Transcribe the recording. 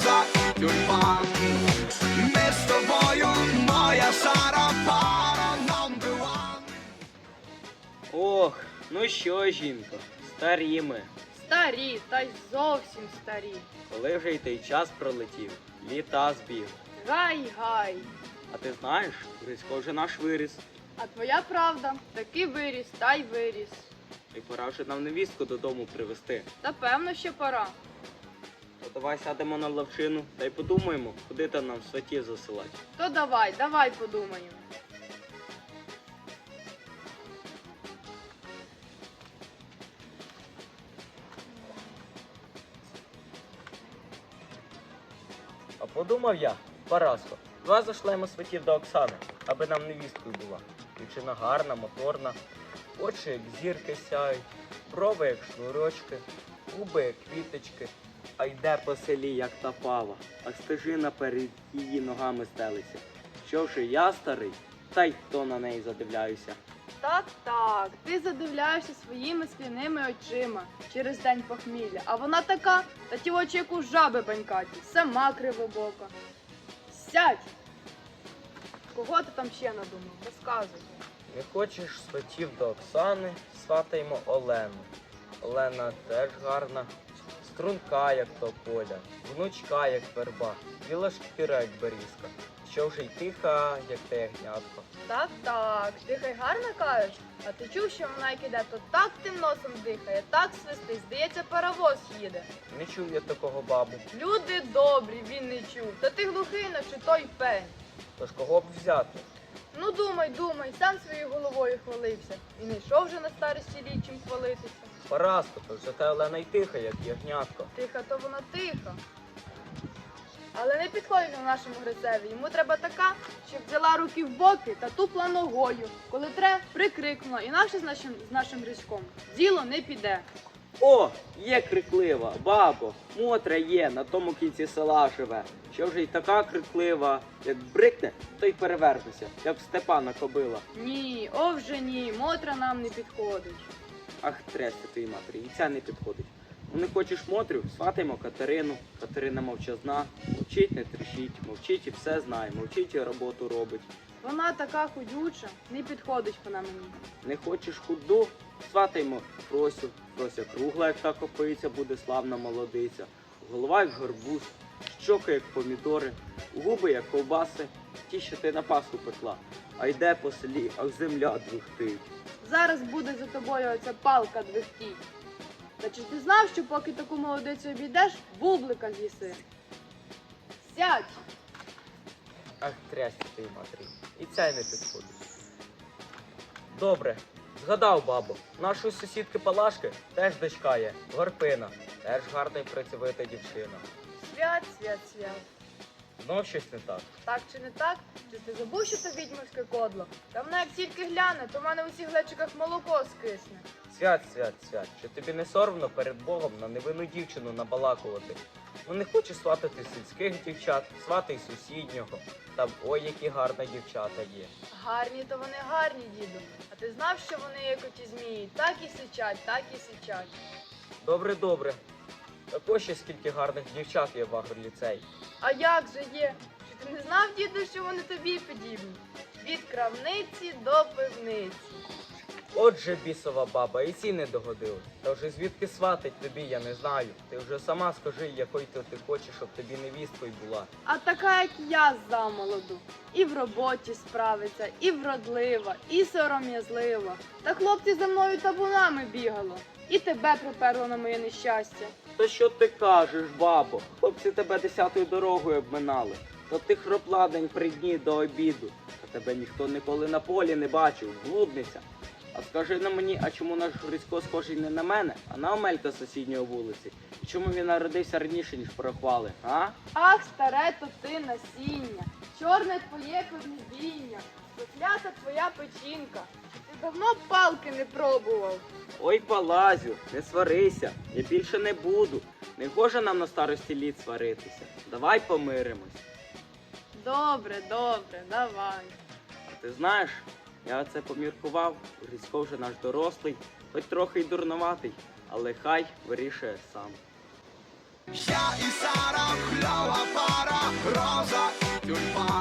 гроза і тюльпан. Ми з тобою, моя Сара, пара number one. Ох, ну що, жінко, старі ми. Старі, та й зовсім старі. Коли вже й той час пролетів, літа збіг. Гай-гай. А ти знаєш, Грицько вже наш виріс. А твоя правда, таки виріс, та й виріс. І пора вже нам невістку додому привезти. Та певно, що пора. Давай сядемо на лавчину та й подумаємо, куди там нам сватів засилати. То давай, давай подумаємо. А подумав я, Параско, два зашлемо сватів до Оксани, аби нам невісткою була. Дівчина гарна, моторна, очі як зірки сяють, брови як шнурочки, губи як квіточки, а йде по селі, як та пава, а стежина перед її ногами стелиться. Що вже я старий, та й то на неї задивляюся. Так, так, ти задивляєшся своїми скляними очима через день похмілля, а вона така, та ті очі як у жаби банькаті, сама кривобока. Сядь! Кого ти там ще надумав? Розказуй. Не хочеш сватів до Оксани, сватаємо Олену. Олена теж гарна, струнка, як тополя, внучка, як верба, біла шкіра, як берізка, що вже й тиха, як те ягнятко. Так, так, ти хай гарно кажеш, а ти чув, що вона як іде, то так тим носом дихає, так свистить, здається, паровоз їде. Не чув я такого бабу. Люди добрі, він не чув. Та ти глухий, наче той пень. Тож кого б взяти? Ну думай, думай, сам своєю головою хвалився. І не йшов вже на старості літ чим хвалитися. Параско, то вже та Олена й тиха, як ягнятко. Тиха, то вона тиха. Але не підходить на нашому грицеві. Йому треба така, щоб взяла руки в боки та тупла ногою. Коли треба, прикрикнула, інакше з нашим, з нашим грицьком. Діло не піде. О, є криклива, бабо, Мотра є, на тому кінці села живе. Що вже й така криклива, як брикне, то й перевернеться, як Степана кобила. Ні, о вже ні, Мотра нам не підходить. Ах, трясся твої матері, і ця не підходить. Ну не хочеш Мотрю, сватаємо Катерину. Катерина мовчазна, мовчить, не трішіть, мовчить і все знає, мовчить і роботу робить. Вона така худюча, не підходить вона мені. Не хочеш худу, сватаємо Фросю. Фрося кругла, як та копиця, буде славна молодиця. Голова як горбуз, щоки як помідори, губи як ковбаси, ті, що ти на пасу пекла. А йде по селі, ах земля двихтить. Зараз буде за тобою оця палка двихтіть. Та чи ти знав, що поки таку молодицю обійдеш, бублика з'їси? Сядь! Ах, трясся ти, матері. І ця й не підходить. Добре, згадав, бабу, нашої сусідки Палашки теж дочка є, Горпина, теж гарна і працьовита дівчина. Свят, свят, свят. Знов щось не так. Так чи не так? Чи ти забув, що це відьмовське кодло? Та вона як тільки гляне, то в мене в усіх глечиках молоко скисне. Свят, свят, свят, що тобі не соромно перед Богом на невинну дівчину набалакувати. Ну не хочеш сватати сільських дівчат, сватай сусіднього. Там ой, які гарні дівчата є. Гарні то вони гарні, діду. А ти знав, що вони, як оті змії, так і сичать, так і сичать. Добре, добре. Також ще скільки гарних дівчат є в агроліцей. А як же є? Чи ти не знав, діду, що вони тобі подібні? Від крамниці до пивниці. Отже, бісова баба, і ці не догодили. Та вже звідки сватить тобі, я не знаю. Ти вже сама скажи, якою то ти хочеш, щоб тобі невісткою була. А така, як я замолоду. І в роботі справиться, і вродлива, і сором'язлива. Та хлопці за мною табунами бігало. І тебе приперло на моє нещастя. Та що ти кажеш, бабо? Хлопці тебе десятою дорогою обминали. Та ти хропла день при дні до обіду. Та тебе ніхто ніколи на полі не бачив, блудниця. А скажи на мені, а чому наш Грицько схожий не на мене, а на Омелька з сусідньої вулиці? І чому він народився раніше, ніж порахували, а? Ах, старе то ти насіння, чорне твоє поднебіння, проклята твоя печінка. Давно палки не пробував. Ой, Палазю, не сварися, я більше не буду. Не гоже нам на старості літ сваритися. Давай помиримось. Добре, добре, давай. А ти знаєш, я це поміркував, Грицько вже наш дорослий, хоч трохи й дурноватий, але хай вирішує сам. Я і Сара, кльова пара, роза і тюльпан.